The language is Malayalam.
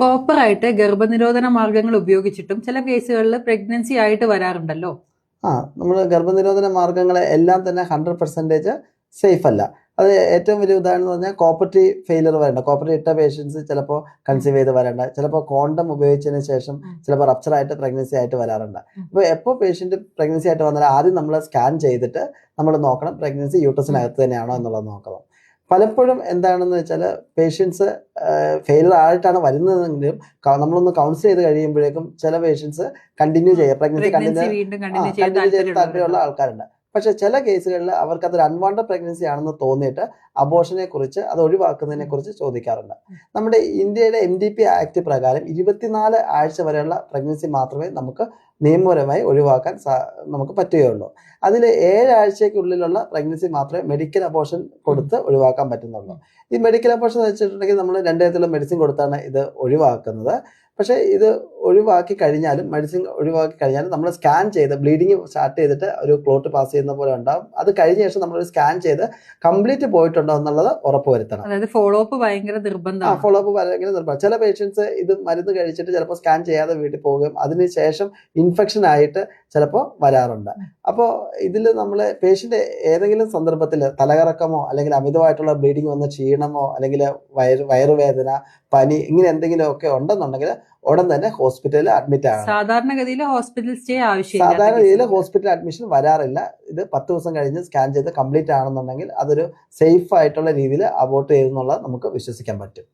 പ്രോപ്പറായിട്ട് ഗർഭനിരോധന മാർഗങ്ങൾ ഉപയോഗിച്ചിട്ടും ചില കേസുകളിൽ പ്രഗ്നൻസി ആയിട്ട് വരാറുണ്ടല്ലോ. ആ നമ്മൾ ഗർഭനിരോധന മാർഗങ്ങളെ എല്ലാം തന്നെ ഹൺഡ്രഡ് പെർസെന്റേജ് സേഫ് അല്ല. അത് ഏറ്റവും വലിയ ഉദാഹരണം എന്ന് പറഞ്ഞാൽ കോപ്പർട്ടി ഫെയിലർ വരേണ്ട. കോപ്പർട്ടി ഇട്ട പേഷ്യൻസ് ചിലപ്പോൾ കൺസീവ് ചെയ്ത് വരേണ്ട. ചിലപ്പോൾ കോണ്ടം ഉപയോഗിച്ചതിന് ശേഷം ചിലപ്പോൾ റപ്ചർ ആയിട്ട് പ്രഗ്നൻസി ആയിട്ട് വരാറുണ്ട്. അപ്പോൾ എപ്പോൾ പേഷ്യന്റ് പ്രഗ്നൻസി ആയിട്ട് വന്നാൽ ആദ്യം നമ്മൾ സ്കാൻ ചെയ്തിട്ട് നമ്മൾ നോക്കണം പ്രഗ്നൻസി യൂട്ടസിനകത്ത് തന്നെയാണോ എന്നുള്ളത് നോക്കണം. പലപ്പോഴും എന്താണെന്ന് വെച്ചാൽ പേഷ്യൻസ് ഫെയിലർ ആയിട്ടാണ് വരുന്നതെങ്കിലും നമ്മളൊന്ന് കൗൺസിൽ ചെയ്ത് കഴിയുമ്പോഴേക്കും ചില പേഷ്യൻസ് കണ്ടിന്യൂ ചെയ്യുക പ്രഗ്നൻസി കണ്ടിന്യൂ കണ്ടിന്യൂ ചെയ്യാൻ താല്പര്യമുള്ള ആൾക്കാരുണ്ട്. പക്ഷെ ചില കേസുകളിൽ അവർക്ക് അതൊരു അൺവാണ്ടഡ് പ്രഗ്നൻസി ആണെന്ന് തോന്നിയിട്ട് അബോഷനെ കുറിച്ച് അത് ഒഴിവാക്കുന്നതിനെ കുറിച്ച് ചോദിക്കാറുണ്ട്. നമ്മുടെ ഇന്ത്യയുടെ എം ഡി പി ആക്ട് പ്രകാരം ഇരുപത്തിനാല് ആഴ്ച വരെയുള്ള പ്രഗ്നൻസി മാത്രമേ നമുക്ക് നിയമപരമായി ഒഴിവാക്കാൻ സാ- നമുക്ക് പറ്റുകയുള്ളൂ. അതിൽ ഏഴാഴ്ചയ്ക്കുള്ളിലുള്ള പ്രഗ്നൻസി മാത്രമേ മെഡിക്കൽ അബോഷൻ കൊടുത്ത് ഒഴിവാക്കാൻ പറ്റുന്നുള്ളൂ. ഈ മെഡിക്കൽ അബോഷൻ എന്ന് വെച്ചിട്ടുണ്ടെങ്കിൽ നമ്മൾ രണ്ടു തരത്തിലുള്ള മെഡിസിൻ കൊടുത്താണ് ഇത് ഒഴിവാക്കുന്നത്. പക്ഷേ ഇത് ഒഴിവാക്കി കഴിഞ്ഞാലും മെഡിസിൻ ഒഴിവാക്കി കഴിഞ്ഞാലും നമ്മൾ സ്കാൻ ചെയ്ത് ബ്ലീഡിങ് സ്റ്റാർട്ട് ചെയ്തിട്ട് ഒരു ക്ലോട്ട് പാസ് ചെയ്യുന്ന പോലെ ഉണ്ടാവും. അത് കഴിഞ്ഞ ശേഷം നമ്മൾ സ്കാൻ ചെയ്ത് കംപ്ലീറ്റ് പോയിട്ടുണ്ടോ എന്നുള്ളത് ഉറപ്പ് വരുത്തണം. അതായത് ഫോളോ അപ്പ് ഭയങ്കര നിർബന്ധമാണ്. ഫോളോ അപ്പ് ഭയങ്കര നിർബന്ധം ചില പേഷ്യൻസ് ഇത് മരുന്ന് കഴിച്ചിട്ട് ചിലപ്പോൾ സ്കാൻ ചെയ്യാതെ വീട്ടിൽ പോകുകയും അതിനുശേഷം ഇൻഫെക്ഷൻ ആയിട്ട് ചിലപ്പോൾ വരാറുണ്ട്. അപ്പോൾ ഇതിൽ നമ്മൾ പേഷ്യന്റ് ഏതെങ്കിലും സന്ദർഭത്തിൽ തലകറക്കമോ അല്ലെങ്കിൽ അമിതമായിട്ടുള്ള ബ്ലീഡിങ് വന്ന ക്ഷീണമോ അല്ലെങ്കിൽ വയറ് വയറുവേദന പനി ഇങ്ങനെ എന്തെങ്കിലുമൊക്കെ ഉണ്ടെന്നുണ്ടെങ്കിൽ ഉടൻ തന്നെ ഹോസ്പിറ്റലിൽ അഡ്മിറ്റ് ആകണം. സാധാരണഗതിയിൽ ഹോസ്പിറ്റൽ സ്റ്റേ ആവശ്യമില്ല. സാധാരണഗതിയിൽ ഹോസ്പിറ്റൽ അഡ്മിഷൻ വരാറില്ല. ഇത് പത്ത് ദിവസം കഴിഞ്ഞ് സ്കാൻ ചെയ്ത് കംപ്ലീറ്റ് ആണെന്നുണ്ടെങ്കിൽ അതൊരു സേഫ് ആയിട്ടുള്ള രീതിയിൽ അബോർട്ട് ചെയ്തെന്നുള്ളത് നമുക്ക് വിശ്വസിക്കാൻ പറ്റും.